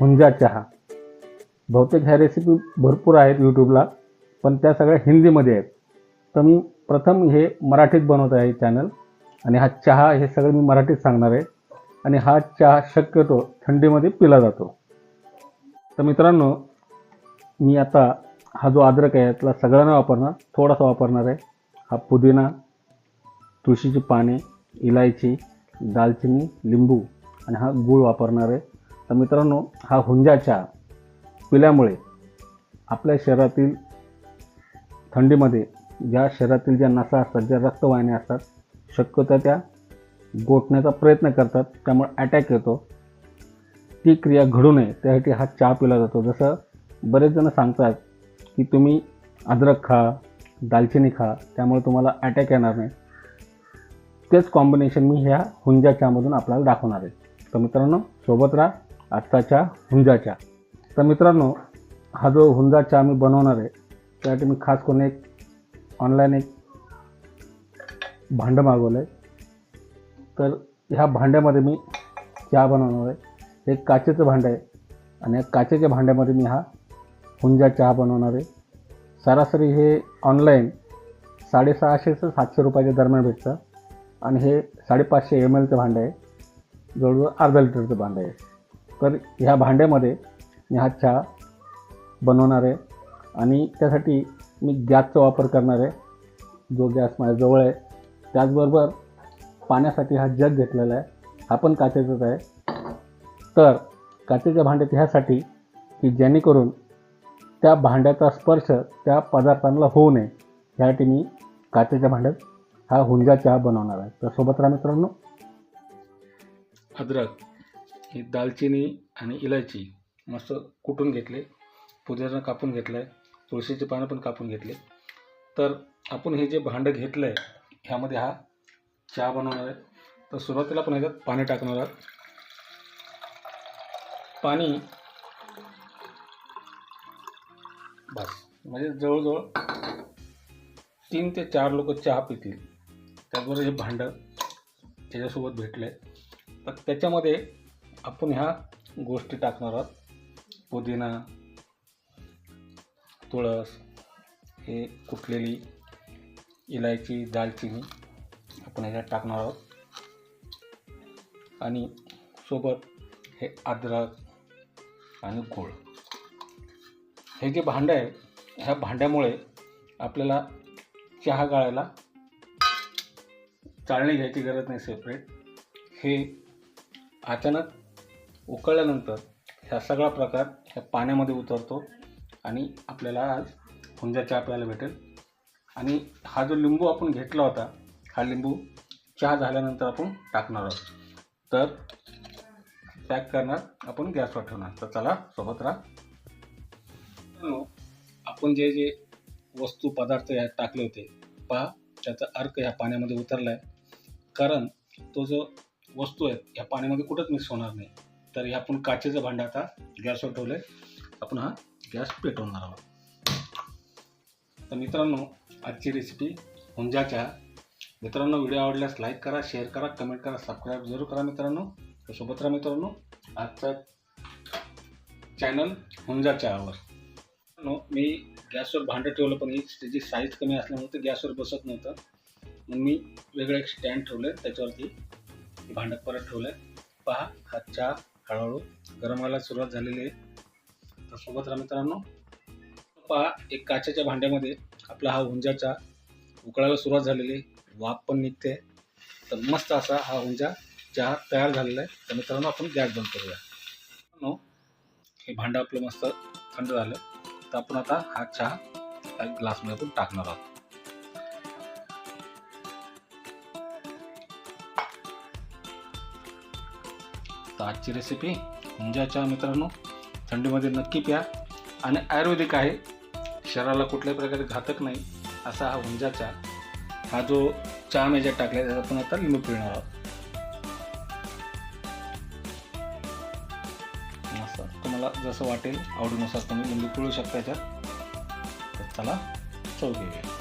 हुंजा चहा. बहुतेक ह्या रेसिपी भरपूर आहेत यूट्यूबला पण त्या सगळ्या हिंदीमध्ये आहेत. तर मी प्रथम हे मराठीत बनवत आहे चॅनल आणि हा चहा हे सगळं मी मराठीत सांगणार आहे. आणि हा चहा शक्यतो थंडीमध्ये पिला जातो. तर मित्रांनो मी आता हा जो अद्रक आहे त्याला सगळ्यांना वापरणार थोडासा वापरणार आहे. हा पुदिना तुळशीची पाने इलायची दालचिनी लिंबू आणि हा गूळ वापरणार आहे. तर मित्रांनो हा हुंजा चहा पिल्यामुळे आपल्या शरीरातील थंडीमध्ये ज्या शरीरातील ज्या नसा असतात ज्या रक्तवाहिन्या असतात शक्यतो त्या गोठण्याचा प्रयत्न करतात. त्यामुळे अटॅक येतो. ती क्रिया घडू नये त्यासाठी हा चहा पिला जातो. जसं बरेच जण सांगतात की तुम्ही अद्रक खा दालचिनी खा त्यामुळे तुम्हाला अटॅक येणार नाही. तेच कॉम्बिनेशन मी ह्या हुंजा चहामधून आपल्याला दाखवणार आहे. तर मित्रांनो सोबत राहा. आत्ताच्या हुंजाच्या. हुंजा चहा तर मित्रांनो हा जो हुंजा चहा मी बनवणार आहे त्यासाठी मी खास करून एक ऑनलाईन एक भांडं मागवलं आहे तर ह्या भांड्यामध्ये मी चहा बनवणार आहे. हे काचेचं भांडं आहे आणि या काचेच्या भांड्यामध्ये मी हा हुंजा चहा बनवणार आहे. सरासरी हे ऑनलाईन साडेसहाशे ते सातशे रुपयाच्या दरम्यान भेटतं. आणि हे साडेपाचशे एम एलचं भांडं आहे. जवळजवळ अर्धा लिटरचं भांडं आहे. तर ह्या भांड्यामध्ये मी हा चहा बनवणार आहे. आणि त्यासाठी मी गॅसचा वापर करणार आहे. जो गॅस माझ्याजवळ आहे. त्याचबरोबर पाण्यासाठी हा जग घेतलेला आहे. हा पण काचेचाच आहे. तर काचेच्या भांड्यात ह्यासाठी की जेणेकरून त्या भांड्याचा स्पर्श त्या पदार्थांना होऊ नये ह्यासाठी मी काचेच्या भांड्यात हा हुंजा चहा बनवणार आहे. तर सोबत राहा मित्रांनो. अद्रक. ही दालचिनी आणि इलायची मस्त कुटून घेतले. पुदिना कापून घेतलं आहे तुळशीचे पानं पण कापून घेतले. तर आपण हे जे भांडं घेतलं आहे ह्यामध्ये हा चहा बनवणार आहे. तर सुरुवातीला आपण ह्याच्यात पाणी टाकणार आहोत. पाणी बस. म्हणजे जवळजवळ तीन ते चार लोक चहा पितील. त्याचबरोबर हे भांडं त्याच्यासोबत भेटलं आहे तर त्याच्यामध्ये आपण ह्या गोष्टी टाकणार आहोत. पुदिना तुळस हे कुठलेली इलायची दालचिनी आपण ह्याच्यात टाकणार आहोत. आणि सोबत हे अद्रक आणि गूळ. हे जे भांडं आहे ह्या भांड्यामुळे आपल्याला चहा गाळायला चाळणी घ्यायची गरज नाही सेपरेट हे अचानक उकळल्यानंतर ह्या सगळा प्रकार ह्या पाण्यामध्ये उतरतो आणि आपल्याला आज हुंजा चहा प्यायला भेटेल. आणि हा जो लिंबू आपण घेतला होता हा लिंबू चहा झाल्यानंतर आपण टाकणार आहोत. तर पॅक करणार आपण गॅसवर ठेवणार. तर चला सोबत राहा. आपण जे जे वस्तू पदार्थ यात टाकले होते पहा त्याचा अर्क ह्या पाण्यामध्ये उतरला आहे कारण तो जो वस्तू आहे ह्या पाण्यामध्ये कुठंच मिक्स होणार नाही. तर हे आपण काचेचं भांडं आता गॅसवर ठेवलं आहे आपण हा गॅस पेटवणार आहोत. तर मित्रांनो आजची रेसिपी हुंजा चहा मित्रांनो व्हिडिओ आवडल्यास लाईक करा शेअर करा कमेंट करा सबस्क्राईब जरूर करा मित्रांनो. तर सोबत राहा मित्रांनो आजचा चॅनल हुंजा चहावर मी गॅसवर भांडं ठेवलं पण ही त्याची साईज कमी असल्यामुळे ते गॅसवर बसत नव्हतं. मग मी वेगळं एक स्टँड ठेवलं त्याच्यावरती भांडं परत ठेवलं पहा हा चहा हळूहळू गरम व्हायला सुरुवात झालेली आहे. तर सोबत राहा मित्रांनो पहा एक काचेच्या भांड्यामध्ये आपला हा हुंजाचा उकळायला सुरुवात झालेली आहे. वाफ पण निघते. तर मस्त असा हा हुंजा चहा तयार झालेला आहे. तर मित्रांनो आपण गॅस बंद करूया. मित्रांनो, हे भांडं आपलं मस्त थंड झालं. तर आपण आता हा चहा त्या ग्लासमध्ये आपण टाकणार आहोत. तर आजची रेसिपी हुंजा चहा मित्रांनो. थंडीमध्ये नक्की प्या. आणि आयुर्वेदिक आहे. शरीराला कुठल्याही प्रकारे घातक नाही. असा हा हुंजा चहा हा जो चहा मेजात टाकला त्याचा आपण आता लिंबू पिळणार आहोत. मस्त. तुम्हाला जसं वाटेल आवडीनुसार तुम्ही लिंबू पिळू शकता याच्यात. तर चला चव घेऊया.